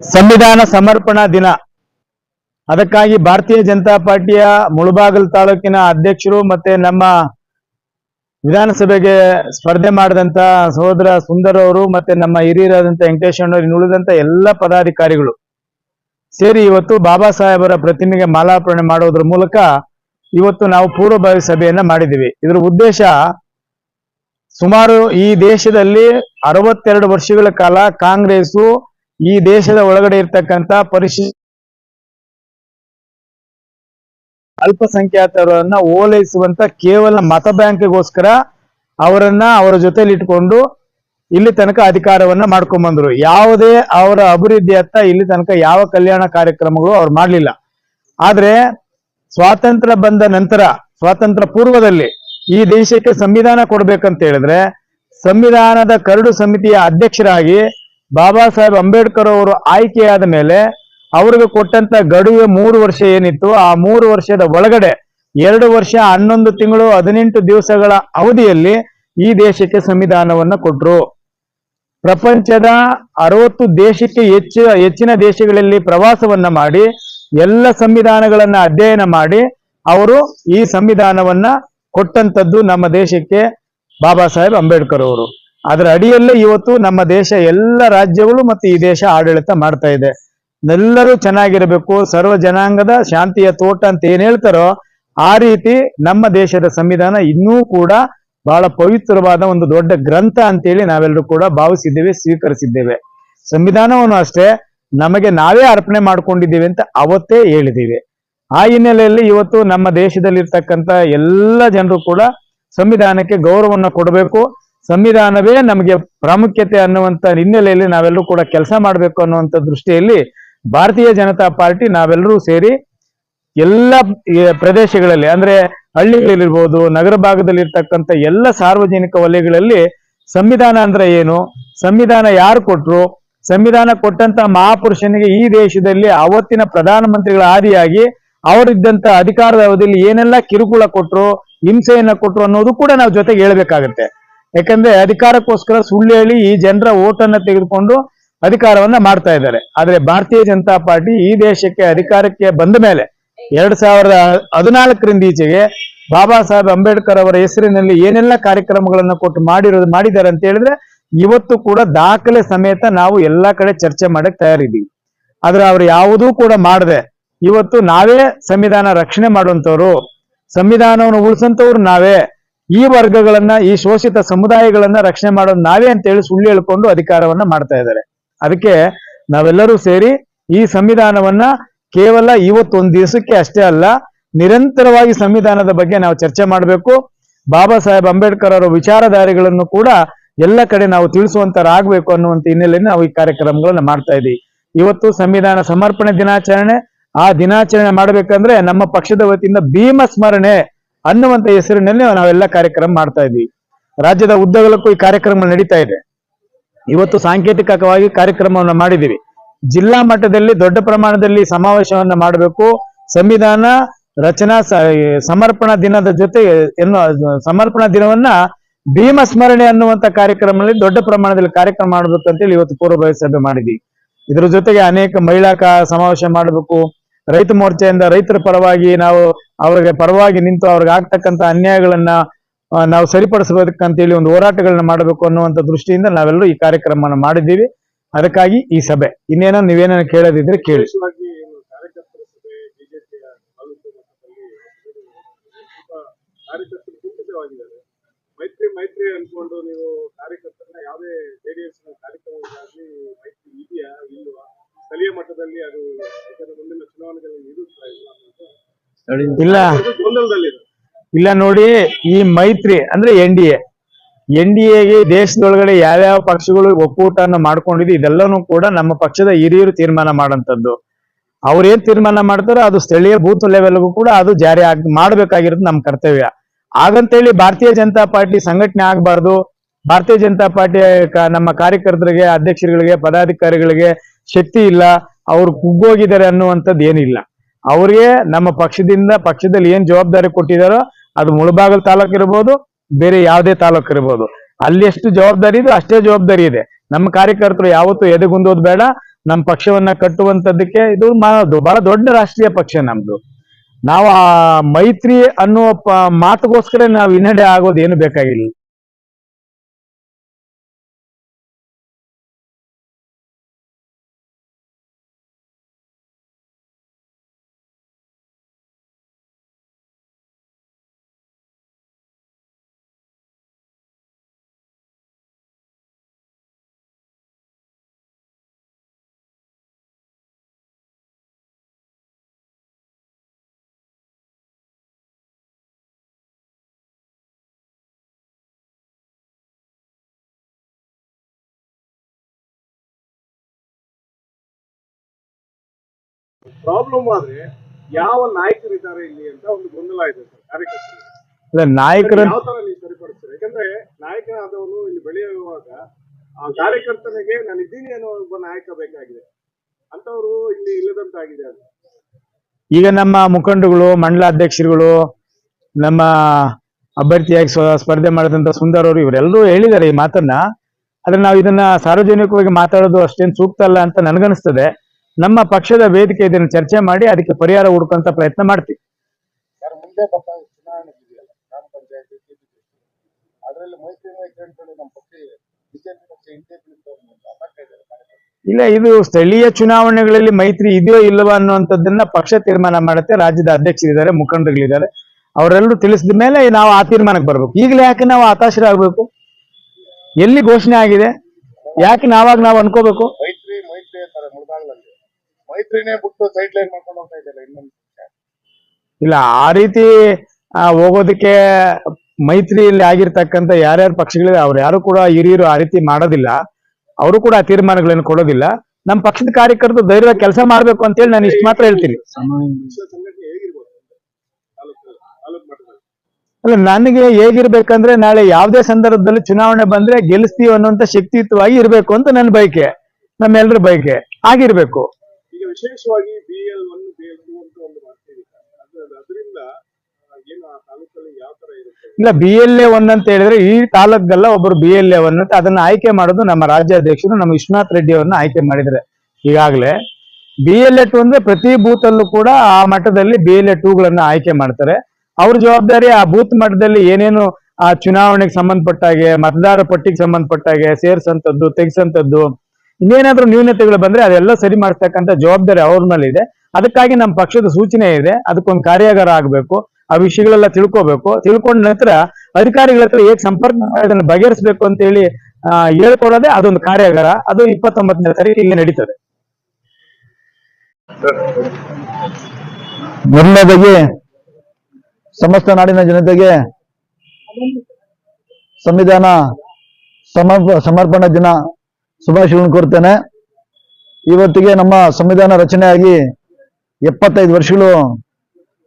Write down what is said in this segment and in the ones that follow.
ಸಂವಿಧಾನ ಸಮರ್ಪಣಾ ದಿನ. ಅದಕ್ಕಾಗಿ ಭಾರತೀಯ ಜನತಾ ಪಾರ್ಟಿಯ ಮುಳುಬಾಗಲ್ ತಾಲೂಕಿನ ಅಧ್ಯಕ್ಷರು ಮತ್ತೆ ನಮ್ಮ ವಿಧಾನಸಭೆಗೆ ಸ್ಪರ್ಧೆ ಮಾಡಿದಂತ ಸಹೋದರ ಸುಂದರ್ ಅವರು ಮತ್ತೆ ನಮ್ಮ ಹಿರಿಯರಾದಂತ ವೆಂಕಟೇಶ್ ಅಣ್ಣವರು, ಇನ್ನುಳಿದಂತ ಎಲ್ಲ ಪದಾಧಿಕಾರಿಗಳು ಸೇರಿ ಇವತ್ತು ಬಾಬಾ ಸಾಹೇಬರ ಪ್ರತಿಮೆಗೆ ಮಾಲಾರ್ಪಣೆ ಮಾಡೋದ್ರ ಮೂಲಕ ಇವತ್ತು ನಾವು ಪೂರ್ವಭಾವಿ ಸಭೆಯನ್ನ ಮಾಡಿದ್ದೀವಿ. ಇದರ ಉದ್ದೇಶ ಸುಮಾರು ಈ ದೇಶದಲ್ಲಿ ಅರವತ್ತೆರಡು ವರ್ಷಗಳ ಕಾಲ ಕಾಂಗ್ರೆಸ್ಸು ಈ ದೇಶದ ಒಳಗಡೆ ಇರ್ತಕ್ಕಂತ ಪರಿಶಿ, ಅಲ್ಪಸಂಖ್ಯಾತರನ್ನ ಓಲೈಸುವಂತ ಕೇವಲ ಮತ ಬ್ಯಾಂಕ್ಗೋಸ್ಕರ ಅವರನ್ನ ಅವರ ಜೊತೆಲಿ ಇಟ್ಕೊಂಡು ಇಲ್ಲಿ ತನಕ ಅಧಿಕಾರವನ್ನ ಮಾಡ್ಕೊಂಡ್ ಬಂದ್ರು. ಯಾವುದೇ ಅವರ ಅಭಿವೃದ್ಧಿಯತ್ತ ಇಲ್ಲಿ ತನಕ ಯಾವ ಕಲ್ಯಾಣ ಕಾರ್ಯಕ್ರಮಗಳು ಅವ್ರು ಮಾಡ್ಲಿಲ್ಲ. ಆದ್ರೆ ಸ್ವಾತಂತ್ರ್ಯ ಬಂದ ನಂತರ, ಸ್ವಾತಂತ್ರ್ಯ ಪೂರ್ವದಲ್ಲಿ ಈ ದೇಶಕ್ಕೆ ಸಂವಿಧಾನ ಕೊಡ್ಬೇಕಂತ ಹೇಳಿದ್ರೆ, ಸಂವಿಧಾನದ ಕರಡು ಸಮಿತಿಯ ಅಧ್ಯಕ್ಷರಾಗಿ ಬಾಬಾ ಸಾಹೇಬ್ ಅಂಬೇಡ್ಕರ್ ಅವರು ಆಯ್ಕೆಯಾದ ಮೇಲೆ ಅವ್ರಿಗೆ ಕೊಟ್ಟಂತ ಗಡುವೆ ಮೂರು ವರ್ಷ ಏನಿತ್ತು, ಆ ಮೂರು ವರ್ಷದ ಒಳಗಡೆ ಎರಡು ವರ್ಷ, ಹನ್ನೊಂದು ತಿಂಗಳು, ಹದಿನೆಂಟು ದಿವಸಗಳ ಅವಧಿಯಲ್ಲಿ ಈ ದೇಶಕ್ಕೆ ಸಂವಿಧಾನವನ್ನ ಕೊಟ್ರು. ಪ್ರಪಂಚದ ಅರವತ್ತು ದೇಶಕ್ಕೆ ಹೆಚ್ಚು, ಹೆಚ್ಚಿನ ದೇಶಗಳಲ್ಲಿ ಪ್ರವಾಸವನ್ನ ಮಾಡಿ, ಎಲ್ಲ ಸಂವಿಧಾನಗಳನ್ನ ಅಧ್ಯಯನ ಮಾಡಿ, ಅವರು ಈ ಸಂವಿಧಾನವನ್ನ ಕೊಟ್ಟಂತದ್ದು ನಮ್ಮ ದೇಶಕ್ಕೆ ಬಾಬಾ ಸಾಹೇಬ್ ಅಂಬೇಡ್ಕರ್ ಅವರು. ಅದರ ಅಡಿಯಲ್ಲೇ ಇವತ್ತು ನಮ್ಮ ದೇಶ ಎಲ್ಲ ರಾಜ್ಯಗಳು ಮತ್ತು ಈ ದೇಶ ಆಡಳಿತ ಮಾಡ್ತಾ ಇದೆ. ಎಲ್ಲರೂ ಚೆನ್ನಾಗಿರಬೇಕು, ಸರ್ವ ಜನಾಂಗದ ಶಾಂತಿಯ ತೋಟ ಅಂತ ಏನ್ ಹೇಳ್ತಾರೋ ಆ ರೀತಿ ನಮ್ಮ ದೇಶದ ಸಂವಿಧಾನ ಇನ್ನೂ ಕೂಡ ಬಹಳ ಪವಿತ್ರವಾದ ಒಂದು ದೊಡ್ಡ ಗ್ರಂಥ ಅಂತೇಳಿ ನಾವೆಲ್ಲರೂ ಕೂಡ ಭಾವಿಸಿದ್ದೇವೆ, ಸ್ವೀಕರಿಸಿದ್ದೇವೆ. ಸಂವಿಧಾನವನ್ನು ಅಷ್ಟೇ ನಮಗೆ ನಾವೇ ಅರ್ಪಣೆ ಮಾಡ್ಕೊಂಡಿದ್ದೀವಿ ಅಂತ ಅವತ್ತೇ ಹೇಳಿದ್ದೀವಿ. ಆ ಹಿನ್ನೆಲೆಯಲ್ಲಿ ಇವತ್ತು ನಮ್ಮ ದೇಶದಲ್ಲಿರ್ತಕ್ಕಂಥ ಎಲ್ಲ ಜನರು ಕೂಡ ಸಂವಿಧಾನಕ್ಕೆ ಗೌರವವನ್ನು ಕೊಡಬೇಕು. ಸಂವಿಧಾನವೇ ನಮಗೆ ಪ್ರಾಮುಖ್ಯತೆ ಅನ್ನುವಂತ ಹಿನ್ನೆಲೆಯಲ್ಲಿ ನಾವೆಲ್ಲರೂ ಕೂಡ ಕೆಲಸ ಮಾಡಬೇಕು ಅನ್ನುವಂಥ ದೃಷ್ಟಿಯಲ್ಲಿ ಭಾರತೀಯ ಜನತಾ ಪಾರ್ಟಿ ನಾವೆಲ್ಲರೂ ಸೇರಿ ಎಲ್ಲ ಪ್ರದೇಶಗಳಲ್ಲಿ, ಅಂದ್ರೆ ಹಳ್ಳಿಗಳಲ್ಲಿರ್ಬೋದು, ನಗರ ಭಾಗದಲ್ಲಿ ಇರ್ತಕ್ಕಂಥ ಎಲ್ಲ ಸಾರ್ವಜನಿಕ ವಲಯಗಳಲ್ಲಿ ಸಂವಿಧಾನ ಅಂದ್ರೆ ಏನು? ಸಂವಿಧಾನ ಯಾರು ಕೊಟ್ರು? ಸಂವಿಧಾನ ಕೊಟ್ಟಂತ ಮಹಾಪುರುಷನಿಗೆ ಈ ದೇಶದಲ್ಲಿ ಅವತ್ತಿನ ಪ್ರಧಾನಮಂತ್ರಿಗಳ ಆದಿಯಾಗಿ ಅವರಿದ್ದಂತ ಅಧಿಕಾರದ ಅವಧಿಯಲ್ಲಿ ಏನೆಲ್ಲ ಕಿರುಕುಳ ಕೊಟ್ರು, ಹಿಂಸೆಯನ್ನ ಕೊಟ್ರು ಅನ್ನೋದು ಕೂಡ ನಾವು ಜೊತೆಗೆ ಹೇಳ್ಬೇಕಾಗತ್ತೆ. ಯಾಕಂದ್ರೆ ಅಧಿಕಾರಕ್ಕೋಸ್ಕರ ಸುಳ್ಳು ಹೇಳಿ ಈ ಜನರ ಓಟನ್ನ ತೆಗೆದುಕೊಂಡು ಅಧಿಕಾರವನ್ನ ಮಾಡ್ತಾ ಇದ್ದಾರೆ. ಆದ್ರೆ ಭಾರತೀಯ ಜನತಾ ಪಾರ್ಟಿ ಈ ದೇಶಕ್ಕೆ ಅಧಿಕಾರಕ್ಕೆ ಬಂದ ಮೇಲೆ ಎರಡ್ ಸಾವಿರದ ಹದಿನಾಲ್ಕರಿಂದ ಈಚೆಗೆ ಬಾಬಾ ಸಾಹೇಬ್ ಅಂಬೇಡ್ಕರ್ ಅವರ ಹೆಸರಿನಲ್ಲಿ ಏನೆಲ್ಲ ಕಾರ್ಯಕ್ರಮಗಳನ್ನು ಕೊಟ್ಟು ಮಾಡಿರೋದು ಮಾಡಿದ್ದಾರೆ ಅಂತ ಹೇಳಿದ್ರೆ ಇವತ್ತು ಕೂಡ ದಾಖಲೆ ಸಮೇತ ನಾವು ಎಲ್ಲಾ ಕಡೆ ಚರ್ಚೆ ಮಾಡಕ್ ತಯಾರಿದ್ದೀವಿ. ಆದ್ರೆ ಅವ್ರು ಯಾವುದೂ ಕೂಡ ಮಾಡದೆ. ಇವತ್ತು ನಾವೇ ಸಂವಿಧಾನ ರಕ್ಷಣೆ ಮಾಡುವಂತವ್ರು ಸಂವಿಧಾನವನ್ನು ಉಳಿಸಂತವ್ರು ನಾವೇ. ಈ ವರ್ಗಗಳನ್ನ, ಈ ಶೋಷಿತ ಸಮುದಾಯಗಳನ್ನ ರಕ್ಷಣೆ ಮಾಡೋದು ನಾವೇ ಅಂತೇಳಿ ಸುಳ್ಳು ಹೇಳ್ಕೊಂಡು ಅಧಿಕಾರವನ್ನ ಮಾಡ್ತಾ ಇದ್ದಾರೆ. ಅದಕ್ಕೆ ನಾವೆಲ್ಲರೂ ಸೇರಿ ಈ ಸಂವಿಧಾನವನ್ನ ಕೇವಲ ಇವತ್ತೊಂದು ದಿವಸಕ್ಕೆ ಅಷ್ಟೇ ಅಲ್ಲ, ನಿರಂತರವಾಗಿ ಸಂವಿಧಾನದ ಬಗ್ಗೆ ನಾವು ಚರ್ಚೆ ಮಾಡಬೇಕು. ಬಾಬಾ ಸಾಹೇಬ್ ಅಂಬೇಡ್ಕರ್ ಅವರ ವಿಚಾರಧಾರೆಗಳನ್ನು ಕೂಡ ಎಲ್ಲ ಕಡೆ ನಾವು ತಿಳಿಸುವಂತರಾಗಬೇಕು ಅನ್ನುವಂತ ಹಿನ್ನೆಲೆಯಲ್ಲಿ ನಾವು ಈ ಕಾರ್ಯಕ್ರಮಗಳನ್ನ ಮಾಡ್ತಾ ಇದ್ದೀವಿ. ಇವತ್ತು ಸಂವಿಧಾನ ಸಮರ್ಪಣೆ ದಿನಾಚರಣೆ, ಆ ದಿನಾಚರಣೆ ಮಾಡಬೇಕಂದ್ರೆ ನಮ್ಮ ಪಕ್ಷದ ವತಿಯಿಂದ ಭೀಮ ಸ್ಮರಣೆ ಅನ್ನುವಂತ ಹೆಸರಿನಲ್ಲಿ ನಾವೆಲ್ಲ ಕಾರ್ಯಕ್ರಮ ಮಾಡ್ತಾ ಇದ್ವಿ. ರಾಜ್ಯದ ಉದ್ದಗಲಕ್ಕೂ ಈ ಕಾರ್ಯಕ್ರಮ ನಡೀತಾ ಇದೆ. ಇವತ್ತು ಸಾಂಕೇತಿಕವಾಗಿ ಕಾರ್ಯಕ್ರಮವನ್ನು ಮಾಡಿದ್ದೀವಿ. ಜಿಲ್ಲಾ ಮಟ್ಟದಲ್ಲಿ ದೊಡ್ಡ ಪ್ರಮಾಣದಲ್ಲಿ ಸಮಾವೇಶವನ್ನ ಮಾಡಬೇಕು. ಸಂವಿಧಾನ ರಚನಾ ಸಮರ್ಪಣಾ ದಿನದ ಜೊತೆ ಎನ್ನು ಸಮರ್ಪಣಾ ದಿನವನ್ನ ಭೀಮ ಸ್ಮರಣೆ ಅನ್ನುವಂತ ಕಾರ್ಯಕ್ರಮದಲ್ಲಿ ದೊಡ್ಡ ಪ್ರಮಾಣದಲ್ಲಿ ಕಾರ್ಯಕ್ರಮ ಮಾಡಬೇಕು ಅಂತೇಳಿ ಇವತ್ತು ಪೂರ್ವಭಾವಿ ಸಭೆ ಮಾಡಿದ್ವಿ. ಇದ್ರ ಜೊತೆಗೆ ಅನೇಕ ಮಹಿಳಾ ಸಮಾವೇಶ ಮಾಡಬೇಕು. ರೈತ ಮೋರ್ಚೆಯಿಂದ ರೈತರ ಪರವಾಗಿ ನಾವು ಅವ್ರಿಗೆ ಪರವಾಗಿ ನಿಂತು ಅವ್ರಿಗೆ ಆಗ್ತಕ್ಕಂಥ ಅನ್ಯಾಯಗಳನ್ನ ನಾವು ಸರಿಪಡಿಸಬೇಕಂತೇಳಿ ಒಂದು ಹೋರಾಟಗಳನ್ನ ಮಾಡಬೇಕು ಅನ್ನುವಂಥ ದೃಷ್ಟಿಯಿಂದ ನಾವೆಲ್ಲರೂ ಈ ಕಾರ್ಯಕ್ರಮವನ್ನು ಮಾಡಿದ್ದೀವಿ. ಅದಕ್ಕಾಗಿ ಈ ಸಭೆ. ಇನ್ನೇನೋ ನೀವೇನೋ ಕೇಳೋದಿದ್ರೆ ಕೇಳಿ. ಮೈತ್ರಿ ಮೈತ್ರಿ ಅನ್ಕೊಂಡು ನೀವು ಕಾರ್ಯಕರ್ತರನ್ನ ಯಾವುದೇ ಜೆಡಿಎಸ್ ಕಾರ್ಯಕ್ರಮಕ್ಕಾಗಿ ಮೈತ್ರಿ ಇದೆಯಾ, ಇಲ್ವಾ? ಮಟ್ಟದಲ್ಲಿ ಅದು ಮುಂದಿನ ಚುನಾವಣೆಗಳಲ್ಲಿ ಇರುತ್ತಾ ಇಲ್ಲ ಇಲ್ಲ. ಅದು ಗೊಂದಲದಲ್ಲಿದೆ. ಇಲ್ಲ ನೋಡಿ ಈ ಮೈತ್ರಿ ಅಂದ್ರೆ N D A. N D ಎಗೆ ದೇಶದೊಳಗಡೆ ಯಾವ್ಯಾವ ಪಕ್ಷಗಳು ಒಕ್ಕೂಟವನ್ನು ಮಾಡ್ಕೊಂಡಿದ್ದು ಇದೆಲ್ಲನೂ ಕೂಡ ನಮ್ಮ ಪಕ್ಷದ ಹಿರಿಯರು ತೀರ್ಮಾನ ಮಾಡಂತದ್ದು. ಅವ್ರೇನ್ ತೀರ್ಮಾನ ಮಾಡ್ತಾರೋ ಅದು ಸ್ಥಳೀಯ ಬೂತ್ ಲೆವೆಲ್ಗೂ ಕೂಡ ಅದು ಜಾರಿ ಆಗ್ ಮಾಡ್ಬೇಕಾಗಿರೋದು ನಮ್ಮ ಕರ್ತವ್ಯ. ಹಾಗಂತೇಳಿ ಭಾರತೀಯ ಜನತಾ ಪಾರ್ಟಿ ಸಂಘಟನೆ ಆಗಬಾರ್ದು. ಭಾರತೀಯ ಜನತಾ ಪಾರ್ಟಿ ನಮ್ಮ ಕಾರ್ಯಕರ್ತರಿಗೆ ಅಧ್ಯಕ್ಷರುಗಳಿಗೆ ಪದಾಧಿಕಾರಿಗಳಿಗೆ ಶಕ್ತಿ ಇಲ್ಲ, ಅವ್ರು ಕುಗ್ಗೋಗಿದ್ದಾರೆ ಅನ್ನುವಂಥದ್ದು ಏನಿಲ್ಲ. ಅವ್ರಿಗೆ ನಮ್ಮ ಪಕ್ಷದಿಂದ, ಪಕ್ಷದಲ್ಲಿ ಏನ್ ಜವಾಬ್ದಾರಿ ಕೊಟ್ಟಿದಾರೋ ಅದು ಮುಳಬಾಗಲ್ ತಾಲೂಕು ಇರ್ಬೋದು, ಬೇರೆ ಯಾವುದೇ ತಾಲೂಕ್ ಇರ್ಬೋದು. ಅಲ್ಲಿ ಎಷ್ಟು ಜವಾಬ್ದಾರಿ ಇದೆ ಅಷ್ಟೇ ಜವಾಬ್ದಾರಿ ಇದೆ. ನಮ್ಮ ಕಾರ್ಯಕರ್ತರು ಯಾವತ್ತೂ ಎದೆಗುಂದೋದು ಬೇಡ, ನಮ್ಮ ಪಕ್ಷವನ್ನ ಕಟ್ಟುವಂತದ್ದಕ್ಕೆ ಇದು ಬಹಳ ದೊಡ್ಡ ರಾಷ್ಟ್ರೀಯ ಪಕ್ಷ ನಮ್ದು. ನಾವು ಆ ಮೈತ್ರಿ ಅನ್ನುವ ಮಾತುಗೋಸ್ಕರ ನಾವು ಹಿನ್ನಡೆ ಆಗೋದು ಏನು ಬೇಕಾಗಿಲ್ಲ. ಪ್ರಾಬ್ಲಮ್ ಆದ್ರೆ ಯಾವ ನಾಯಕರು ಇದ್ದಾರೆ ಇಲ್ಲಿ ಅಂತ ಒಂದು ಗೊಂದಲ ಇದೆ ಸರ್ ಕಾರ್ಯಕರ್ತರು ಅಲ್ಲ ನಾಯಕರ ಯಾವ ತರ ನೀವು ಸರಿಪಡಿಸ್ತೀರಿ? ಯಾಕಂದ್ರೆ ನಾಯಕನಾದವನು ಇಲ್ಲಿ ಬೆಳೆಯುವಾಗ ಆ ಕಾರ್ಯಕರ್ತನಿಗೆ ನಾನು ಇದ್ದೀನಿ ಅನ್ನೋ ಒಬ್ಬ ನಾಯಕ ಬೇಕಾಗಿದೆ. ಅಂತವರು ಇಲ್ಲಿ ಇಲ್ಲದಂತಾಗಿದೆ ಅದು. ಈಗ ನಮ್ಮ ಮುಖಂಡಗಳು ಮಂಡಲ ಅಧ್ಯಕ್ಷರುಗಳು ನಮ್ಮ ಅಭ್ಯರ್ಥಿಯಾಗಿ ಸ್ವ- ಸ್ಪರ್ಧೆ ಮಾಡಿದಂತ ಸುಂದರ್ ಅವರು ಇವರೆಲ್ಲರೂ ಹೇಳಿದ್ದಾರೆ ಈ ಮಾತನ್ನ. ಆದ್ರೆ ನಾವು ಇದನ್ನ ಸಾರ್ವಜನಿಕವಾಗಿ ಮಾತಾಡೋದು ಅಷ್ಟೇನು ಸೂಕ್ತ ಅಲ್ಲ ಅಂತ ನನಗನ್ನಿಸ್ತದೆ. ನಮ್ಮ ಪಕ್ಷದ ವೇದಿಕೆ ಇದನ್ನು ಚರ್ಚೆ ಮಾಡಿ ಅದಕ್ಕೆ ಪರಿಹಾರ ಹುಡುಕಂತ ಪ್ರಯತ್ನ ಮಾಡ್ತೀವಿ. ಇಲ್ಲ ಇದು ಸ್ಥಳೀಯ ಚುನಾವಣೆಗಳಲ್ಲಿ ಮೈತ್ರಿ ಇದೆಯೋ ಇಲ್ಲವೋ ಅನ್ನುವಂಥದ್ದನ್ನ ಪಕ್ಷ ತೀರ್ಮಾನ ಮಾಡುತ್ತೆ. ರಾಜ್ಯದ ಅಧ್ಯಕ್ಷರಿದ್ದಾರೆ ಮುಖಂಡರುಗಳಿದ್ದಾರೆ. ಅವರೆಲ್ಲರೂ ತಿಳಿಸಿದ ಮೇಲೆ ನಾವು ಆ ತೀರ್ಮಾನಕ್ಕೆ ಬರ್ಬೇಕು. ಈಗಲೇ ಯಾಕೆ ನಾವು ಹತಾಶರಾಗಬೇಕು? ಎಲ್ಲಿ ಘೋಷಣೆ ಆಗಿದೆ? ಯಾಕೆ ನಾವಾಗ ನಾವು ಅನ್ಕೋಬೇಕು ಮೈತ್ರಿ ಮೈತ್ರಿ ಅಂತಾರೆ ಮುಳಬಾಗ್ಲಲ್ಲಿ ಮೈತ್ರಿನೇ ಬಿಟ್ಟು ಸೈಡ್ ಲೈನ್ ಮಾಡ್ಕೊಂಡು ಹೋಗ್ತಾ ಇದ್ದಾರೆ ಇನ್ನೊಂದು ಇಲ್ಲ, ಆ ರೀತಿ ಹೋಗೋದಕ್ಕೆ ಮೈತ್ರಿಯಲ್ಲಿ ಆಗಿರ್ತಕ್ಕಂಥ ಯಾರ್ಯಾರು ಪಕ್ಷಗಳಿದೆ ಅವ್ರು ಯಾರು ಕೂಡ ಹಿರಿಯರು ಆ ರೀತಿ ಮಾಡೋದಿಲ್ಲ. ಅವರು ಕೂಡ ಆ ತೀರ್ಮಾನಗಳನ್ನು ಕೊಡೋದಿಲ್ಲ. ನಮ್ಮ ಪಕ್ಷದ ಕಾರ್ಯಕರ್ತರು ಧೈರ್ಯ ಕೆಲಸ ಮಾಡ್ಬೇಕು ಅಂತೇಳಿ ನಾನು ಇಷ್ಟು ಮಾತ್ರ ಹೇಳ್ತೀನಿ. ಅಲ್ಲ, ನನಗೆ ಹೇಗಿರ್ಬೇಕಂದ್ರೆ ನಾಳೆ ಯಾವುದೇ ಸಂದರ್ಭದಲ್ಲಿ ಚುನಾವಣೆ ಬಂದ್ರೆ ಗೆಲ್ಲಿಸ್ತೀವಿ ಅನ್ನುವಂತ ಶಕ್ತಿಯುತವಾಗಿ ಇರ್ಬೇಕು ಅಂತ ನನ್ನ ಬಯಕೆ. ನಮ್ಮೆಲ್ಲರ ಬಯಕೆ. ಆಗಿರ್ಬೇಕು. ವಿಶೇಷವಾಗಿ B L one B L two ಅಂತ ಒಂದು ಮಾಡ್ತೀವಿ. ಅದು ಅದರಿಂದ ಏನು ಆ ತಾಲೂಕಲ್ಲಿ ಯಾವ ತರ ಇರುತ್ತೆ? ಇಲ್ಲ ಬಿ ಎಲ್ ಎ ಒನ್ ಅಂತ ಹೇಳಿದ್ರೆ ಈ ತಾಲೂಕಲ್ಲ ಒಬ್ಬರು ಬಿ ಎಲ್ ಎ ಒನ್ ಅಂತ ಅದನ್ನ ಆಯ್ಕೆ ಮಾಡೋದು ನಮ್ಮ ರಾಜ್ಯಾಧ್ಯಕ್ಷರು, ನಮ್ಮ ವಿಶ್ವನಾಥ್ ರೆಡ್ಡಿ ಅವರನ್ನ ಆಯ್ಕೆ ಮಾಡಿದ್ರೆ ಈಗಾಗಲೇ ಬಿ ಎಲ್ ಎ ಟು ಅಂದ್ರೆ ಪ್ರತಿ ಬೂತ್ ಅಲ್ಲೂ ಕೂಡ ಆ ಮಟ್ಟದಲ್ಲಿ ಬಿ ಎಲ್ ಎ ಟೂಗಳನ್ನ ಆಯ್ಕೆ ಮಾಡ್ತಾರೆ. ಅವ್ರ ಜವಾಬ್ದಾರಿ ಆ ಬೂತ್ ಮಟ್ಟದಲ್ಲಿ ಏನೇನು, ಆ ಚುನಾವಣೆಗೆ ಸಂಬಂಧಪಟ್ಟಾಗೆ, ಮತದಾರ ಪಟ್ಟಿಗೆ ಸಂಬಂಧಪಟ್ಟಾಗೆ ಸೇರ್ಸಂತದ್ದು, ತೆಗ್ಸಂತದ್ದು ಇನ್ನೇನಾದ್ರೂ ನ್ಯೂನತೆಗಳು ಬಂದ್ರೆ ಅದೆಲ್ಲ ಸರಿ ಮಾಡ್ತಕ್ಕಂಥ ಜವಾಬ್ದಾರಿ ಅವ್ರ ಮೇಲೆ ಇದೆ ಅದಕ್ಕಾಗಿ ನಮ್ಮ ಪಕ್ಷದ ಸೂಚನೆ ಇದೆ. ಅದಕ್ಕೊಂದು ಕಾರ್ಯಾಗಾರ ಆಗಬೇಕು. ಆ ವಿಷಯಗಳೆಲ್ಲ ತಿಳ್ಕೋಬೇಕು. ತಿಳ್ಕೊಂಡ ನಂತರ ಅಧಿಕಾರಿಗಳ ಹತ್ರ ಹೇಗೆ ಸಂಪರ್ಕ ಅದನ್ನು ಬಗೆಹರಿಸಬೇಕು ಅಂತ ಹೇಳಿ ಹೇಳ್ಕೊಡೋದೇ ಅದೊಂದು ಕಾರ್ಯಾಗಾರ. ಅದು ಇಪ್ಪತ್ತೊಂಬತ್ತನೇ ತಾರೀಕು ಇಲ್ಲಿ ನಡೀತದೆ. ಮೊದಲನೇದಾಗಿ ಸಮಸ್ತ ನಾಡಿನ ಜನತೆಗೆ ಸಂವಿಧಾನ ಸಮರ್ಪ ಸಮರ್ಪಣಾ ದಿನ ಶುಭಾಶಯಗಳನ್ನು ಕೋರ್ತೇನೆ. ಇವತ್ತಿಗೆ ನಮ್ಮ ಸಂವಿಧಾನ ರಚನೆಯಾಗಿ ಎಪ್ಪತ್ತೈದು ವರ್ಷಗಳು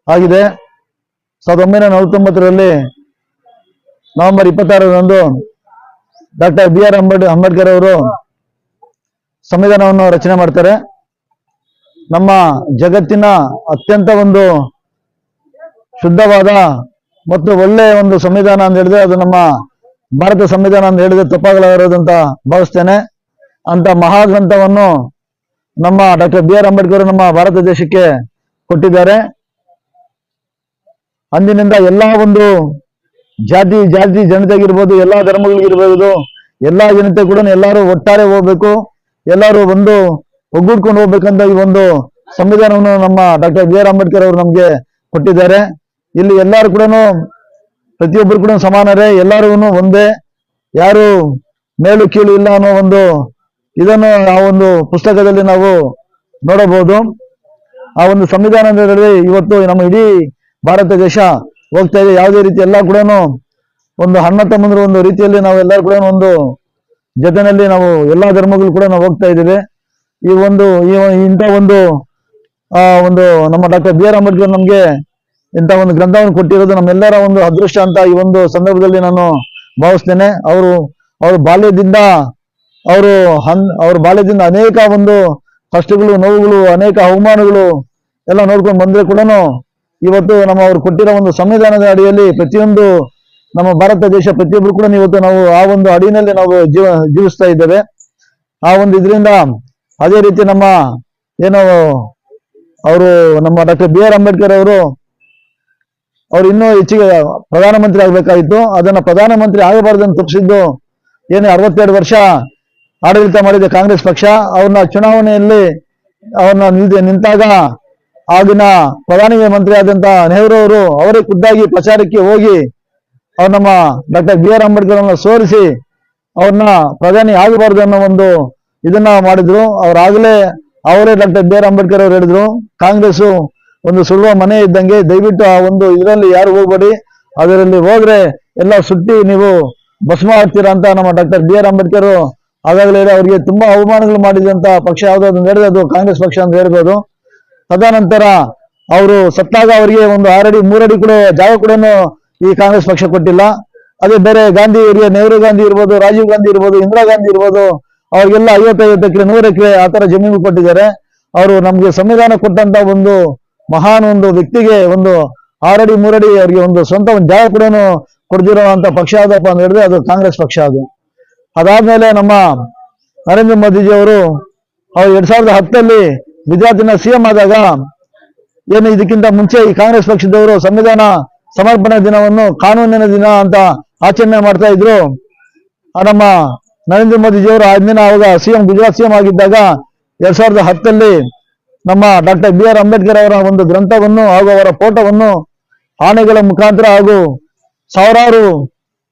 ಆಗಿದೆ. ಸಾವಿರದ ಒಂಬೈನೂರ ನಲವತ್ತೊಂಬತ್ತರಲ್ಲಿ ನವೆಂಬರ್ ಇಪ್ಪತ್ತಾರರಂದು ಡಾಕ್ಟರ್ ಬಿ ಆರ್ ಅಂಬೇಡ್, ಅಂಬೇಡ್ಕರ್ ಅವರು ಸಂವಿಧಾನವನ್ನು ರಚನೆ ಮಾಡ್ತಾರೆ. ನಮ್ಮ ಜಗತ್ತಿನ ಅತ್ಯಂತ ಒಂದು ಶುದ್ಧವಾದ ಮತ್ತು ಒಳ್ಳೆಯ ಒಂದು ಸಂವಿಧಾನ ಅಂತ ಹೇಳಿದ್ರೆ ಅದು ನಮ್ಮ ಭಾರತ ಸಂವಿಧಾನ ಅಂತ ಹೇಳಿದ್ರೆ ತಪ್ಪಾಗಲಾರದಂತ ಭಾವಿಸ್ತೇನೆ. ಅಂತ ಮಹಾಗ್ರಂಥವನ್ನು ನಮ್ಮ ಡಾಕ್ಟರ್ ಬಿ ಆರ್ ಅಂಬೇಡ್ಕರ್ ನಮ್ಮ ಭಾರತ ದೇಶಕ್ಕೆ ಕೊಟ್ಟಿದ್ದಾರೆ. ಅಂದಿನಿಂದ ಎಲ್ಲ ಒಂದು ಜಾತಿ ಜಾತಿ, ಜನತೆಗಿರ್ಬೋದು, ಎಲ್ಲಾ ಧರ್ಮಗಳಿಗಿರ್ಬೋದು, ಎಲ್ಲಾ ಜನತೆ ಕೂಡ ಎಲ್ಲರೂ ಒಟ್ಟಾರೆ ಹೋಗ್ಬೇಕು, ಎಲ್ಲರೂ ಒಂದು ಒಗ್ಗೂಡ್ಕೊಂಡು ಹೋಗ್ಬೇಕಂತ ಈ ಒಂದು ಸಂವಿಧಾನವನ್ನು ನಮ್ಮ ಡಾಕ್ಟರ್ ಬಿ ಆರ್ ಅಂಬೇಡ್ಕರ್ ಅವರು ನಮ್ಗೆ ಕೊಟ್ಟಿದ್ದಾರೆ. ಇಲ್ಲಿ ಎಲ್ಲರೂ ಕೂಡ ಪ್ರತಿಯೊಬ್ಬರು ಕೂಡ ಸಮಾನರೇ ಎಲ್ಲರೂ ಒಂದೇ, ಯಾರು ಮೇಲು ಕೀಳು ಇಲ್ಲ ಅನ್ನೋ ಒಂದು ಇದನ್ನು ಆ ಒಂದು ಪುಸ್ತಕದಲ್ಲಿ ನಾವು ನೋಡಬಹುದು. ಆ ಒಂದು ಸಂವಿಧಾನದಲ್ಲಿ ಇವತ್ತು ನಮ್ಮ ಇಡೀ ಭಾರತ ದೇಶ ಹೋಗ್ತಾ ಇದೆ. ಯಾವುದೇ ರೀತಿ ಎಲ್ಲ ಕೂಡ ಒಂದು ಅಣ್ಣ ತಮ್ಮಂದ್ರ ಒಂದು ರೀತಿಯಲ್ಲಿ ನಾವು ಎಲ್ಲರೂ ಕೂಡ ಒಂದು ಜೊತೆಯಲ್ಲಿ ನಾವು ಎಲ್ಲಾ ಧರ್ಮಗಳು ಕೂಡ ನಾವು ಹೋಗ್ತಾ ಇದ್ದೇವೆ. ಈ ಒಂದು, ಈ ಇಂಥ ಒಂದು, ಆ ಒಂದು ನಮ್ಮ ಡಾಕ್ಟರ್ ಬಿ ಆರ್ ಅಂಬೇಡ್ಕರ್ ನಮ್ಗೆ ಇಂಥ ಒಂದು ಗ್ರಂಥವನ್ನು ಕೊಟ್ಟಿರೋದು ನಮ್ಮೆಲ್ಲರ ಒಂದು ಅದೃಷ್ಟ ಅಂತ ಈ ಒಂದು ಸಂದರ್ಭದಲ್ಲಿ ನಾನು ಭಾವಿಸ್ತೇನೆ. ಅವರು ಅವರು ಬಾಲ್ಯದಿಂದ ಅವರು ಹನ್, ಅವ್ರ ಬಾಲ್ಯದಿಂದ ಅನೇಕ ಒಂದು ಕಷ್ಟಗಳು, ನೋವುಗಳು, ಅನೇಕ ಅವಮಾನಗಳು ಎಲ್ಲ ನೋಡ್ಕೊಂಡು ಬಂದ್ರೆ ಕೂಡ ಇವತ್ತು ನಮ್ಮ ಅವರು ಕೊಟ್ಟಿರೋ ಒಂದು ಸಂವಿಧಾನದ ಅಡಿಯಲ್ಲಿ ಪ್ರತಿಯೊಂದು ನಮ್ಮ ಭಾರತ ದೇಶ ಪ್ರತಿಯೊಬ್ಬರು ಕೂಡ ಇವತ್ತು ನಾವು ಆ ಒಂದು ಅಡಿನಲ್ಲಿ ನಾವು ಜೀವ, ಜೀವಿಸ್ತಾ ಇದ್ದೇವೆ. ಆ ಒಂದು ಇದರಿಂದ ಅದೇ ರೀತಿ ನಮ್ಮ ಏನು ಅವರು ನಮ್ಮ ಡಾಕ್ಟರ್ ಬಿ ಆರ್ ಅಂಬೇಡ್ಕರ್ ಅವರು, ಅವ್ರು ಇನ್ನೂ ಹೆಚ್ಚಿಗೆ ಪ್ರಧಾನಮಂತ್ರಿ ಆಗ್ಬೇಕಾಗಿತ್ತು. ಅದನ್ನ ಪ್ರಧಾನಮಂತ್ರಿ ಆಗಬಾರ್ದು ಅಂತ ತಪ್ಪಿಸಿದ್ದು ಏನು ಅರವತ್ತೆರಡು ವರ್ಷ ಆಡಳಿತ ಮಾಡಿದ ಕಾಂಗ್ರೆಸ್ ಪಕ್ಷ ಅವ್ರನ್ನ ಚುನಾವಣೆಯಲ್ಲಿ ಅವ್ರನ್ನ ನಿಲ್ದೆ ನಿಂತಾಗ ಆಗಿನ ಪ್ರಧಾನಿ ಮಂತ್ರಿ ಆದಂತ ನೆಹರು ಅವರು ಅವರೇ ಖುದ್ದಾಗಿ ಪ್ರಚಾರಕ್ಕೆ ಹೋಗಿ ಅವ್ರು ನಮ್ಮ ಡಾಕ್ಟರ್ ಬಿ ಆರ್ ಅಂಬೇಡ್ಕರ್ ಅವ್ರನ್ನ ಸೋರಿಸಿ ಅವ್ರನ್ನ ಪ್ರಧಾನಿ ಆಗಬಾರ್ದು ಅನ್ನೋ ಒಂದು ಇದನ್ನ ಮಾಡಿದ್ರು. ಅವ್ರಾಗಲೇ ಅವರೇ ಡಾಕ್ಟರ್ ಬಿ ಆರ್ ಅಂಬೇಡ್ಕರ್ ಅವ್ರು ಹೇಳಿದ್ರು. ಕಾಂಗ್ರೆಸ್ ಒಂದು ಸುಳ್ಳುವ ಮನೆ ಇದ್ದಂಗೆ ದಯವಿಟ್ಟು ಆ ಒಂದು ಇದರಲ್ಲಿ ಯಾರು ಹೋಗ್ಬೇಡಿ. ಅದರಲ್ಲಿ ಹೋದ್ರೆ ಎಲ್ಲ ಸುಟ್ಟಿ ನೀವು ಭಸ್ಮ ಆಗ್ತೀರಾ ಅಂತ ನಮ್ಮ ಡಾಕ್ಟರ್ ಬಿ ಆರ್ ಅಂಬೇಡ್ಕರ್ ಆಗಾಗಲೇ ಅವರಿಗೆ ತುಂಬಾ ಅವಮಾನಗಳು ಮಾಡಿದಂತ ಪಕ್ಷ ಯಾವ್ದಾದ್ರು ಹೇಳಿದ್ರೆ ಅದು ಕಾಂಗ್ರೆಸ್ ಪಕ್ಷ ಅಂತ ಹೇಳ್ಬೋದು. ತದನಂತರ ಅವರು ಸತ್ತಾಗ ಅವರಿಗೆ ಒಂದು ಆರಡಿ, ಮೂರಡಿ ಕೂಡ ಜಾಗ ಕೂಡ ಈ ಕಾಂಗ್ರೆಸ್ ಪಕ್ಷ ಕೊಟ್ಟಿಲ್ಲ. ಅದೇ ಬೇರೆ ಗಾಂಧಿ ಅವರಿಗೆ ನೆಹರು ಗಾಂಧಿ ಇರ್ಬೋದು, ರಾಜೀವ್ ಗಾಂಧಿ ಇರ್ಬೋದು, ಇಂದಿರಾ ಗಾಂಧಿ ಇರ್ಬೋದು, ಅವ್ರಿಗೆಲ್ಲ ಐವತ್ತೈವತ್ತು ಎಕರೆ ನೂರು ಎಕರೆ ಆ ಜಮೀನು ಕೊಟ್ಟಿದ್ದಾರೆ. ಅವರು ನಮ್ಗೆ ಸಂವಿಧಾನ ಕೊಟ್ಟಂತ ಒಂದು ಮಹಾನ್ ಒಂದು ವ್ಯಕ್ತಿಗೆ ಒಂದು ಆರಡಿ, ಮೂರಡಿ ಅವರಿಗೆ ಒಂದು ಸ್ವಂತ ಒಂದು ಜಾಗ ಕೂಡ ಕೊಡ್ದಿರುವಂತ ಪಕ್ಷ ಯಾವ್ದಪ್ಪ ಅಂತ ಹೇಳಿದ್ರೆ ಅದು ಕಾಂಗ್ರೆಸ್ ಪಕ್ಷ ಅದು. ಅದಾದ್ಮೇಲೆ ನಮ್ಮ ನರೇಂದ್ರ ಮೋದಿಜಿ ಅವರು ಎರಡ್ ಸಾವಿರದ ಹತ್ತಲ್ಲಿ ಗುಜರಾತಿನ ಸಿಎಂ ಆದಾಗ ಏನು ಇದಕ್ಕಿಂತ ಮುಂಚೆ ಈ ಕಾಂಗ್ರೆಸ್ ಪಕ್ಷದವರು ಸಂವಿಧಾನ ಸಮರ್ಪಣೆ ದಿನವನ್ನು ಕಾನೂನಿನ ದಿನ ಅಂತ ಆಚರಣೆ ಮಾಡ್ತಾ ಇದ್ರು. ನಮ್ಮ ನರೇಂದ್ರ ಮೋದಿಜಿಯವರು ಆ ದಿನ ಅವಾಗ ಸಿಎಂ ಗುಜರಾತ್ ಸಿಎಂ ಆಗಿದ್ದಾಗ ಎರಡ್ ಸಾವಿರದ ಹತ್ತರಲ್ಲಿ ನಮ್ಮ ಡಾಕ್ಟರ್ ಬಿ ಆರ್ ಅಂಬೇಡ್ಕರ್ ಅವರ ಒಂದು ಗ್ರಂಥವನ್ನು ಹಾಗೂ ಅವರ ಫೋಟೋವನ್ನು ಆನೆಗಳ ಮುಖಾಂತರ ಹಾಗೂ ಸಾವಿರಾರು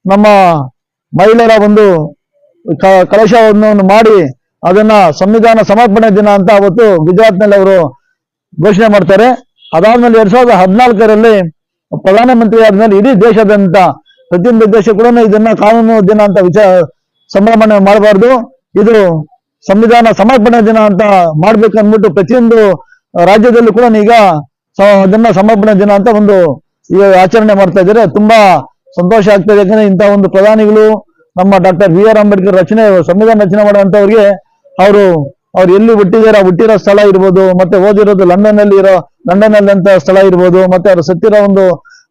ನಮ್ಮ ಮಹಿಳೆಯರ ಒಂದು ಕ- ಕಳಶವನ್ನು ಮಾಡಿ ಅದನ್ನ ಸಂವಿಧಾನ ಸಮರ್ಪಣೆ ದಿನ ಅಂತ ಅವತ್ತು ಗುಜರಾತ್ನಲ್ಲಿ ಅವರು ಘೋಷಣೆ ಮಾಡ್ತಾರೆ. ಅದಾದ್ಮೇಲೆ ಎರಡ್ ಸಾವಿರದ ಹದಿನಾಲ್ಕರಲ್ಲಿ ಪ್ರಧಾನಮಂತ್ರಿ ಆದ್ಮೇಲೆ ಇಡೀ ದೇಶದಂತ, ಪ್ರತಿಯೊಂದು ದೇಶ ಕೂಡ ಇದನ್ನ ಕಾನೂನು ದಿನ ಅಂತ ವಿಚಾರ ಸಂಭ್ರಮಣೆ ಮಾಡಬಾರ್ದು. ಇದು ಸಂವಿಧಾನ ಸಮರ್ಪಣೆ ದಿನ ಅಂತ ಮಾಡ್ಬೇಕು ಅಂದ್ಬಿಟ್ಟು ಪ್ರತಿಯೊಂದು ರಾಜ್ಯದಲ್ಲೂ ಕೂಡ ಈಗ ಅದನ್ನ ಸಮರ್ಪಣೆ ದಿನ ಅಂತ ಒಂದು ಆಚರಣೆ ಮಾಡ್ತಾ ಇದ್ದಾರೆ. ತುಂಬಾ ಸಂತೋಷ ಆಗ್ತದೆ. ಯಾಕಂದ್ರೆ ಇಂಥ ಒಂದು ಪ್ರಧಾನಿಗಳು ನಮ್ಮ ಡಾಕ್ಟರ್ ಬಿ ಆರ್ ಅಂಬೇಡ್ಕರ್ ರಚನೆ, ಸಂವಿಧಾನ ರಚನೆ ಮಾಡುವಂತವ್ರಿಗೆ ಅವರು, ಅವ್ರು ಎಲ್ಲಿ ಹುಟ್ಟಿದಾರೆ ಹುಟ್ಟಿರೋ ಸ್ಥಳ ಇರ್ಬೋದು, ಮತ್ತೆ ಓದಿರೋದು ಲಂಡನ್ ಅಲ್ಲಿ ಇರೋ ಲಂಡನ್ ಅಲ್ಲಿ ಅಂತ ಸ್ಥಳ ಇರ್ಬೋದು, ಮತ್ತೆ ಅವ್ರ ಸತ್ತಿರೋ ಒಂದು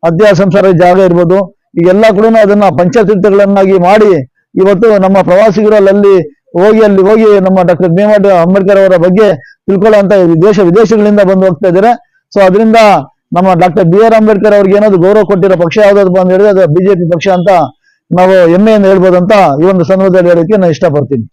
ಅಧ್ಯಾಯ ಸಂಸಾರ ಜಾಗ ಇರ್ಬೋದು, ಈಗೆಲ್ಲ ಕೂಡ ಅದನ್ನ ಪಂಚತೀರ್ಥಗಳನ್ನಾಗಿ ಮಾಡಿ ಇವತ್ತು ನಮ್ಮ ಪ್ರವಾಸಿಗರು ಅಲ್ಲಿ ಹೋಗಿ ಅಲ್ಲಿ ಹೋಗಿ ನಮ್ಮ ಡಾಕ್ಟರ್ ಭೀಮಾ ಅಂಬೇಡ್ಕರ್ ಅವರ ಬಗ್ಗೆ ತಿಳ್ಕೊಳ್ಳುವಂತ ದೇಶ ವಿದೇಶಗಳಿಂದ ಬಂದು ಹೋಗ್ತಾ ಇದ್ದಾರೆ. ಸೊ ಅದರಿಂದ ನಮ್ಮ ಡಾಕ್ಟರ್ ಬಿ ಆರ್ ಅಂಬೇಡ್ಕರ್ ಅವ್ರಿಗೆ ಏನಾದ್ರು ಗೌರವ ಕೊಟ್ಟಿರೋ ಪಕ್ಷ ಯಾವ್ದಾದ್ರು ಬಂದ್ ಹೇಳಿದ್ರೆ ಅದು ಬಿಜೆಪಿ ಪಕ್ಷ ಅಂತ ನಾವು ಹೆಮ್ಮೆಯನ್ನು ಹೇಳ್ಬೋದಂತ ಈ ಒಂದು ಸಂದರ್ಭದಲ್ಲಿ ಹೇಳೋಕ್ಕೆ ನಾನು ಇಷ್ಟಪಡ್ತೀನಿ.